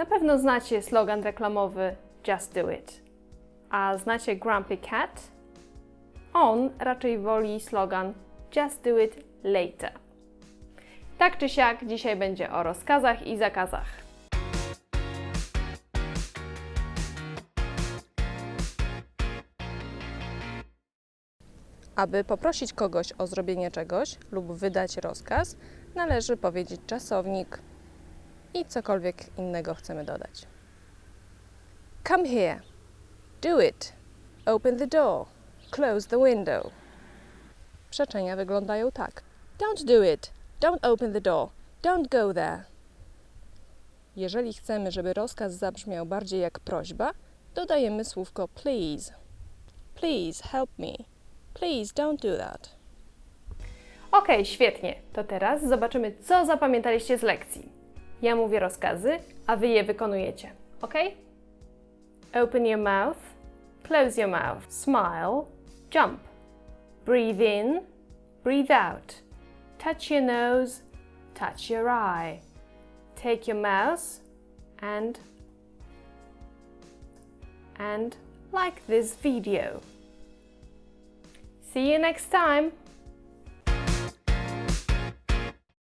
Na pewno znacie slogan reklamowy Just Do It. A znacie Grumpy Cat? On raczej woli slogan Just Do It Later. Tak czy siak, dzisiaj będzie o rozkazach i zakazach. Aby poprosić kogoś o zrobienie czegoś lub wydać rozkaz, należy powiedzieć czasownik i cokolwiek innego chcemy dodać. Come here. Do it. Open the door. Close the window. Przeczenia wyglądają tak. Don't do it. Don't open the door. Don't go there. Jeżeli chcemy, żeby rozkaz zabrzmiał bardziej jak prośba, dodajemy słówko please. Please help me. Please don't do that. Ok, świetnie. To teraz zobaczymy, co zapamiętaliście z lekcji. Ja mówię rozkazy, a wy je wykonujecie. Ok? Open your mouth, close your mouth, smile, jump. Breathe in, breathe out. Touch your nose, touch your eye. Take your mouse and and like this video. See you next time.